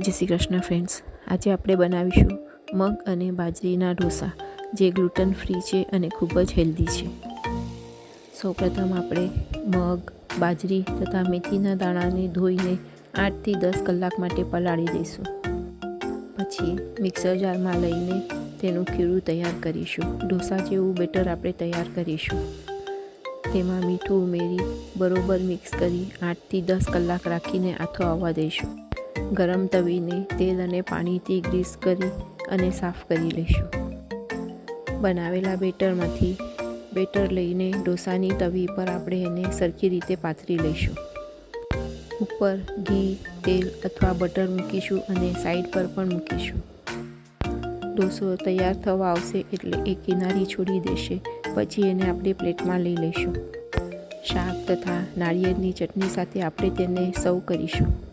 જય શ્રી કૃષ્ણ ફ્રેન્ડ્સ આજે આપણે બનાવીશું મગ અને બાજરીના ઢોસા, જે ગ્લુટન ફ્રી છે અને ખૂબ જ હેલ્ધી છે. સૌપ્રથમ આપણે મગ, બાજરી તથા મેથીના દાણાને ધોઈને આઠથી દસ કલાક માટે પલાળી દઈશું. પછી મિક્સર જારમાં લઈને તેનું ખીરું તૈયાર કરીશું. ઢોસા જેવું બેટર આપણે તૈયાર કરીશું. તેમાં મીઠું ઉમેરી બરોબર મિક્સ કરી આઠથી દસ કલાક રાખીને આથો આવવા દઈશું. ગરમ તવીને તેલ અને પાણીથી ગ્રીસ કરી અને સાફ કરી લઈશું બનાવેલા બેટરમાંથી બેટર લઈને ઢોસાની તવી પર આપણે એને સરખી રીતે પાથરી લઈશું. ઉપર ઘી, તેલ અથવા બટર મૂકીશું અને સાઈડ પર પણ મૂકીશું. ઢોસો તૈયાર થવા આવશે એટલે એ કિનારી છોડી દેશે, પછી એને આપણે પ્લેટમાં લઈ લઈશું. શાક તથા નાળિયેરની ચટણી સાથે આપણે તેને સર્વ કરીશું.